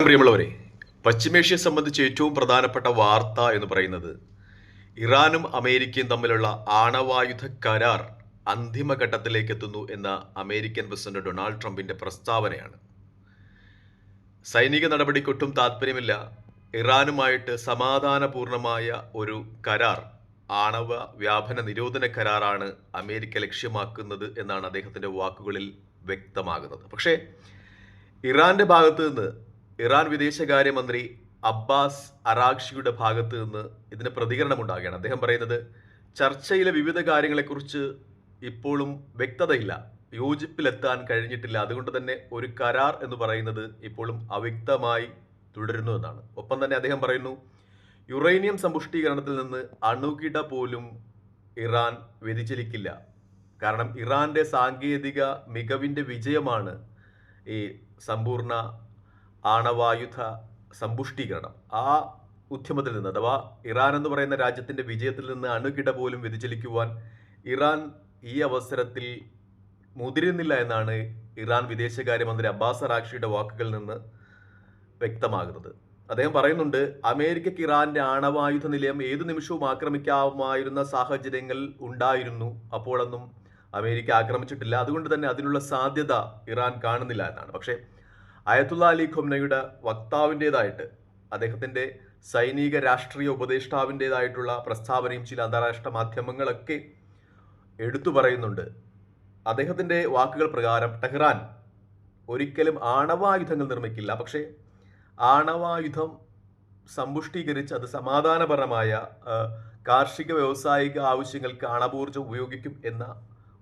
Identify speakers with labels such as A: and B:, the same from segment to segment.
A: പ്രിയമുള്ളവരെ പശ്ചിമേഷ്യയെ സംബന്ധിച്ച് ഏറ്റവും പ്രധാനപ്പെട്ട വാർത്ത എന്ന് പറയുന്നത് ഇറാനും അമേരിക്കയും തമ്മിലുള്ള ആണവായുധ കരാർ അന്തിമഘട്ടത്തിലേക്ക് എത്തുന്നു എന്ന അമേരിക്കൻ പ്രസിഡന്റ് ഡൊണാൾഡ് ട്രംപിന്റെ പ്രസ്താവനയാണ്. സൈനിക നടപടിക്കൊട്ടും താല്പര്യമില്ല ഇറാനുമായിട്ട് സമാധാനപൂർണമായ ഒരു കരാർ ആണവ വ്യാപന നിരോധന കരാറാണ് അമേരിക്ക ലക്ഷ്യമാക്കുന്നത് എന്നാണ് അദ്ദേഹത്തിന്റെ വാക്കുകളിൽ വ്യക്തമാകുന്നത്. പക്ഷേ ഇറാന്റെ ഭാഗത്ത് നിന്ന് ഇറാൻ വിദേശകാര്യമന്ത്രി അബ്ബാസ് അറാഖ്ഷിയുടെ ഭാഗത്ത് നിന്ന് ഇതിന് പ്രതികരണം ഉണ്ടാകുകയാണ് അദ്ദേഹം പറയുന്നത് ചർച്ചയിലെ വിവിധ കാര്യങ്ങളെക്കുറിച്ച് ഇപ്പോഴും വ്യക്തതയില്ല. യോജിപ്പിലെത്താൻ കഴിഞ്ഞിട്ടില്ല. അതുകൊണ്ട് തന്നെ ഒരു കരാർ എന്ന് പറയുന്നത് ഇപ്പോഴും അവ്യക്തമായി തുടരുന്നു എന്നാണ്. ഒപ്പം തന്നെ അദ്ദേഹം പറയുന്നു യുറേനിയം സമ്പുഷ്ടീകരണത്തിൽ നിന്ന് അണുകിട പോലും ഇറാൻ വ്യതിചലിക്കില്ല. കാരണം ഇറാന്റെ സാങ്കേതിക മികവിന്റെ വിജയമാണ് ഈ സമ്പൂർണ ആണവായുധ സമ്പുഷ്ടീകരണം. ആ ഉദ്യമത്തിൽ നിന്ന് അഥവാ ഇറാൻ എന്ന് പറയുന്ന രാജ്യത്തിന്റെ വിജയത്തിൽ നിന്ന് അണുകിട പോലും വ്യതിചലിക്കുവാൻ ഇറാൻ ഈ അവസരത്തിൽ മുതിരുന്നില്ല എന്നാണ് ഇറാൻ വിദേശകാര്യമന്ത്രി അബ്ബാസ് റാക്ഷിയുടെ വാക്കുകളിൽ നിന്ന് വ്യക്തമാകുന്നത്. അദ്ദേഹം പറയുന്നുണ്ട് അമേരിക്കയ്ക്ക് ഇറാന്റെ ആണവായുധ നിലയം ഏതു നിമിഷവും ആക്രമിക്കാമായിരുന്ന സാഹചര്യങ്ങൾ ഉണ്ടായിരുന്നു. അപ്പോഴൊന്നും അമേരിക്ക ആക്രമിച്ചിട്ടില്ല. അതുകൊണ്ട് തന്നെ അതിനുള്ള സാധ്യത ഇറാൻ കാണുന്നില്ല എന്നാണ്. പക്ഷേ അയത്തുള്ള അലി ഖുംനയുടെ വക്താവിന്റെതായിട്ട് അദ്ദേഹത്തിന്റെ സൈനിക രാഷ്ട്രീയ ഉപദേഷ്ടാവിന്റെതായിട്ടുള്ള പ്രസ്താവനയും ചില അന്താരാഷ്ട്ര മാധ്യമങ്ങളൊക്കെ എടുത്തു പറയുന്നുണ്ട്. അദ്ദേഹത്തിന്റെ വാക്കുകൾ പ്രകാരം ടെഹ്റാൻ ഒരിക്കലും ആണവായുധങ്ങൾ നിർമ്മിക്കില്ല. പക്ഷേ ആണവായുധം സമ്പുഷ്ടീകരിച്ച് അത് സമാധാനപരമായ കാർഷിക വ്യവസായിക ആവശ്യങ്ങൾക്ക് അണപൂർജം ഉപയോഗിക്കും എന്ന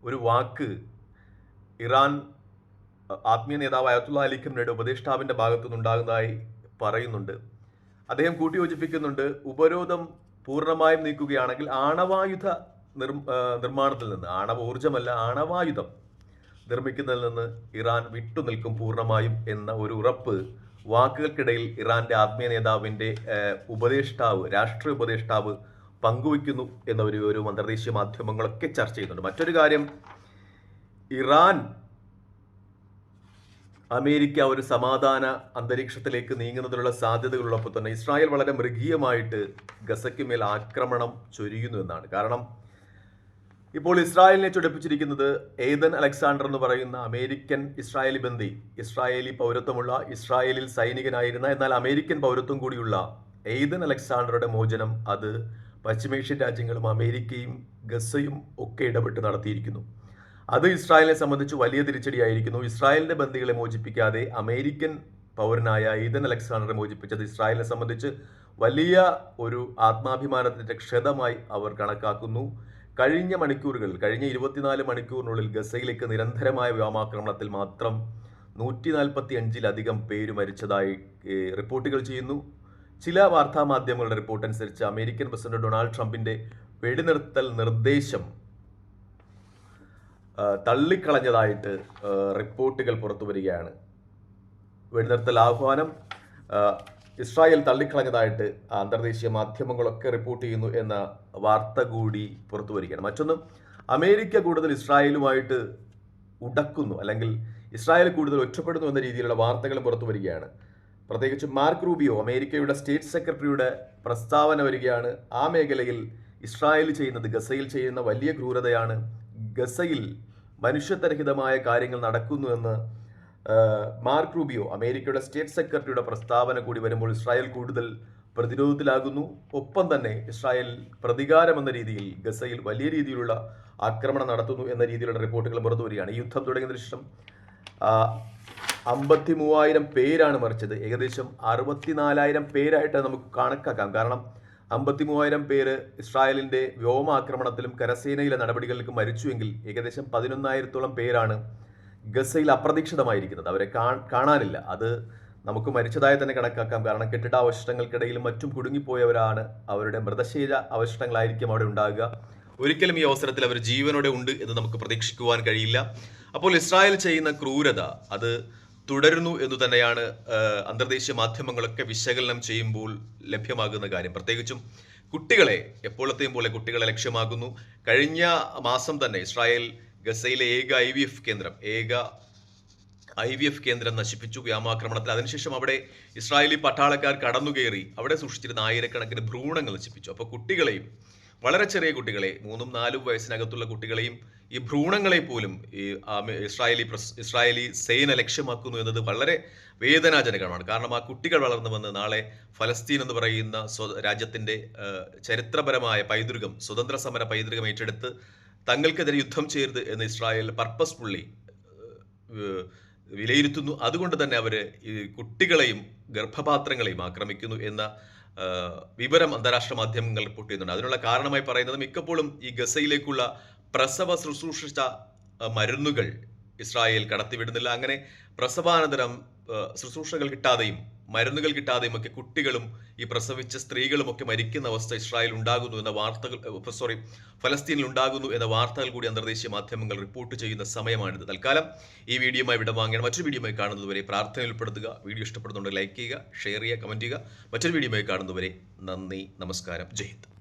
A: ഒരു വാക്ക് ഇറാൻ ആത്മീയ നേതാവ് അയത്തുള്ള അലി ഖംനയുടെ ഉപദേഷ്ടാവിന്റെ ഭാഗത്തു നിന്നുണ്ടാകുന്നതായി പറയുന്നുണ്ട്. അദ്ദേഹം കൂട്ടിയോജിപ്പിക്കുന്നുണ്ട് ഉപരോധം പൂർണമായും നീക്കുകയാണെങ്കിൽ ആണവായുധ നിർ നിർമ്മാണത്തിൽ നിന്ന് ആണവ ഊർജമല്ല ആണവായുധം നിർമ്മിക്കുന്നതിൽ നിന്ന് ഇറാൻ വിട്ടുനിൽക്കും പൂർണമായും എന്ന ഒരു ഉറപ്പ് വാക്കുകൾക്കിടയിൽ ഇറാന്റെ ആത്മീയ നേതാവിന്റെ ഉപദേഷ്ടാവ് രാഷ്ട്രീയ ഉപദേഷ്ടാവ് പങ്കുവയ്ക്കുന്നു എന്ന ഒരു അന്തർദേശീയ മാധ്യമങ്ങളൊക്കെ ചർച്ച ചെയ്യുന്നുണ്ട്. മറ്റൊരു കാര്യം ഇറാൻ അമേരിക്ക ഒരു സമാധാന അന്തരീക്ഷത്തിലേക്ക് നീങ്ങുന്നതിനുള്ള സാധ്യതകളുള്ളപ്പോൾ തന്നെ ഇസ്രായേൽ വളരെ മൃഗീയമായിട്ട് ഗസയ്ക്ക് മേൽ ആക്രമണം ചൊരിയുന്നു എന്നാണ്. കാരണം ഇപ്പോൾ ഇസ്രായേലിനെ ചൊടിപ്പിച്ചിരിക്കുന്നത് ഏതൻ അലക്സാണ്ടർ എന്ന് പറയുന്ന അമേരിക്കൻ ഇസ്രായേലി ബന്ധി ഇസ്രായേലി പൗരത്വമുള്ള ഇസ്രായേലിൽ സൈനികനായിരുന്ന എന്നാൽ അമേരിക്കൻ പൗരത്വം കൂടിയുള്ള ഏതൻ അലക്സാണ്ടറുടെ മോചനം അത് പശ്ചിമേഷ്യൻ രാജ്യങ്ങളും അമേരിക്കയും ഗസയും ഒക്കെ ഇടപെട്ട് നടത്തിയിരിക്കുന്നു. അത് ഇസ്രായേലിനെ സംബന്ധിച്ച് വലിയ തിരിച്ചടിയായിരിക്കുന്നു. ഇസ്രായേലിന്റെ ബന്ധികളെ മോചിപ്പിക്കാതെ അമേരിക്കൻ പൗരനായ ഈദൻ അലക്സാണ്ടറെ മോചിപ്പിച്ചത് ഇസ്രായേലിനെ സംബന്ധിച്ച് വലിയ ഒരു ആത്മാഭിമാനത്തിന്റെ ക്ഷതമായി അവർ കണക്കാക്കുന്നു. കഴിഞ്ഞ മണിക്കൂറുകൾ കഴിഞ്ഞ ഇരുപത്തിനാല് മണിക്കൂറിനുള്ളിൽ ഗസയിലേക്ക് നിരന്തരമായ വ്യോമാക്രമണത്തിൽ മാത്രം നൂറ്റി നാൽപ്പത്തി അഞ്ചിലധികം പേര് മരിച്ചതായി റിപ്പോർട്ടുകൾ ചെയ്യുന്നു. ചില വാർത്താ മാധ്യമങ്ങളുടെ റിപ്പോർട്ട് അനുസരിച്ച് അമേരിക്കൻ പ്രസിഡന്റ് ഡൊണാൾഡ് ട്രംപിന്റെ വെടിനിർത്തൽ നിർദ്ദേശം തള്ളിക്കളഞ്ഞതായിട്ട് റിപ്പോർട്ടുകൾ പുറത്തു വരികയാണ്. വെടിനിർത്തൽ ആഹ്വാനം ഇസ്രായേൽ തള്ളിക്കളഞ്ഞതായിട്ട് അന്തർദേശീയ മാധ്യമങ്ങളൊക്കെ റിപ്പോർട്ട് ചെയ്യുന്നു എന്ന വാർത്ത കൂടി പുറത്തു വരികയാണ്. മറ്റൊന്ന് അമേരിക്ക കൂടുതൽ ഇസ്രായേലുമായിട്ട് ഉടക്കുന്നു അല്ലെങ്കിൽ ഇസ്രായേൽ കൂടുതൽ ഒറ്റപ്പെടുന്നു എന്ന രീതിയിലുള്ള വാർത്തകളും പുറത്തു വരികയാണ്. പ്രത്യേകിച്ച് മാർക്ക് റൂബിയോ അമേരിക്കയുടെ സ്റ്റേറ്റ് സെക്രട്ടറിയുടെ പ്രസ്താവന വരികയാണ്. ആ മേഖലയിൽ ഇസ്രായേൽ ചെയ്യുന്നത് ഗസയിൽ ചെയ്യുന്ന വലിയ ക്രൂരതയാണ് ഗസയിൽ മനുഷ്യത്വരഹിതമായ കാര്യങ്ങൾ നടക്കുന്നുവെന്ന് മാർക്ക് റൂബിയോ അമേരിക്കയുടെ സ്റ്റേറ്റ് സെക്രട്ടറിയുടെ പ്രസ്താവന കൂടി വരുമ്പോൾ ഇസ്രായേൽ കൂടുതൽ പ്രതിരോധത്തിലാകുന്നു. ഒപ്പം തന്നെ ഇസ്രായേൽ പ്രതികാരം എന്ന രീതിയിൽ ഗസയിൽ വലിയ രീതിയിലുള്ള ആക്രമണം നടത്തുന്നു എന്ന രീതിയിലുള്ള റിപ്പോർട്ടുകൾ പുറത്തു വരികയാണ്. യുദ്ധം തുടങ്ങിയതിനു ശേഷം അമ്പത്തി മൂവായിരം പേരാണ് മറിച്ചത് ഏകദേശം അറുപത്തിനാലായിരം പേരായിട്ട് നമുക്ക് കണക്കാക്കാം. കാരണം അമ്പത്തി മൂവായിരം പേര് ഇസ്രായേലിന്റെ വ്യോമാക്രമണത്തിലും കരസേനയിലെ നടപടികളിലും മരിച്ചുവെങ്കിൽ ഏകദേശം പതിനൊന്നായിരത്തോളം പേരാണ് ഗസയിൽ അപ്രതീക്ഷിതമായിരിക്കുന്നത്. അവരെ കാണാനില്ല. അത് നമുക്ക് മരിച്ചതായി തന്നെ കണക്കാക്കാം. കാരണം കെട്ടിടാവശിഷ്ടങ്ങൾക്കിടയിലും മറ്റും കുടുങ്ങിപ്പോയവരാണ് അവരുടെ മൃതശീല അവശിഷ്ടങ്ങളായിരിക്കും അവിടെ ഉണ്ടാകുക. ഒരിക്കലും ഈ അവസരത്തിൽ അവർ ജീവനോടെ ഉണ്ട് എന്ന് നമുക്ക് പ്രതീക്ഷിക്കുവാൻ കഴിയില്ല. അപ്പോൾ ഇസ്രായേൽ ചെയ്യുന്ന ക്രൂരത അത് തുടരുന്നു എന്ന് തന്നെയാണ് അന്തർദേശീയ മാധ്യമങ്ങളൊക്കെ വിശകലനം ചെയ്യുമ്പോൾ ലഭ്യമാകുന്ന കാര്യം. പ്രത്യേകിച്ചും കുട്ടികളെ എപ്പോഴത്തെയും പോലെ കുട്ടികളെ ലക്ഷ്യമാകുന്നു കഴിഞ്ഞ മാസം തന്നെ ഇസ്രായേൽ ഗസയിലെ ഏക ഐ വി എഫ് കേന്ദ്രം ഏക ഐ വി എഫ് കേന്ദ്രം നശിപ്പിച്ചു വ്യോമാക്രമണത്തിൽ അതിനുശേഷം അവിടെ ഇസ്രായേലി പട്ടാളക്കാർ കടന്നുകയറി അവിടെ സൂക്ഷിച്ചിരുന്ന ആയിരക്കണക്കിന് ഭ്രൂണങ്ങൾ നശിപ്പിച്ചു. അപ്പോൾ കുട്ടികളെയും വളരെ ചെറിയ കുട്ടികളെ മൂന്നും നാലും വയസ്സിനകത്തുള്ള കുട്ടികളെയും ഈ ഭ്രൂണങ്ങളെ പോലും ഈ ഇസ്രായേലി ഇസ്രായേലി സേന ലക്ഷ്യമാക്കുന്നു എന്നത് വളരെ വേദനാജനകമാണ്. കാരണം ആ കുട്ടികൾ വളർന്നു വന്ന് നാളെ ഫലസ്തീൻ എന്ന് പറയുന്ന സ്വ രാജ്യത്തിന്റെ ചരിത്രപരമായ പൈതൃകം സ്വതന്ത്ര സമര പൈതൃകം ഏറ്റെടുത്ത് തങ്ങൾക്കെതിരെ യുദ്ധം ചെയ്യരുത് എന്ന് ഇസ്രായേൽ പർപ്പസ്ഫുള്ളി വിലയിരുത്തുന്നു. അതുകൊണ്ട് തന്നെ അവർ ഈ കുട്ടികളെയും ഗർഭപാത്രങ്ങളെയും ആക്രമിക്കുന്നു എന്ന വിവരം അന്താരാഷ്ട്ര മാധ്യമങ്ങൾ റിപ്പോർട്ട് ചെയ്യുന്നുണ്ട്. അതിനുള്ള കാരണമായി പറയുന്നത് മിക്കപ്പോഴും ഈ ഗസയിലേക്കുള്ള പ്രസവ ശുശ്രൂഷിച്ച മരുന്നുകൾ ഇസ്രായേൽ കടത്തിവിടുന്നില്ല. അങ്ങനെ പ്രസവാനന്തരം ശുശ്രൂഷകൾ കിട്ടാതെയും മരുന്നുകൾ കിട്ടാതെയും ഒക്കെ കുട്ടികളും ഈ പ്രസവിച്ച സ്ത്രീകളും ഒക്കെ മരിക്കുന്ന അവസ്ഥ ഇസ്രായേൽ ഉണ്ടാകുന്നു എന്ന വാർത്തകൾ സോറി ഫലസ്തീനിൽ ഉണ്ടാകുന്നു എന്ന വാർത്തകൾ കൂടി അന്തർദേശീയ മാധ്യമങ്ങൾ റിപ്പോർട്ട് ചെയ്യുന്ന സമയമാണിത്. തൽക്കാലം ഈ വീഡിയോയുമായി വിട വാങ്ങണം മറ്റൊരു വീഡിയോയുമായി കാണുന്നതുവരെ പ്രാർത്ഥന ഉൾപ്പെടുത്തുക. വീഡിയോ ഇഷ്ടപ്പെടുന്നുണ്ടെങ്കിൽ ലൈക്ക് ചെയ്യുക ഷെയർ ചെയ്യുക കമന്റ് ചെയ്യുക. മറ്റൊരു വീഡിയോയുമായി കാണുന്നതുവരെ നന്ദി നമസ്കാരം. ജയ് ഹിന്ദ്.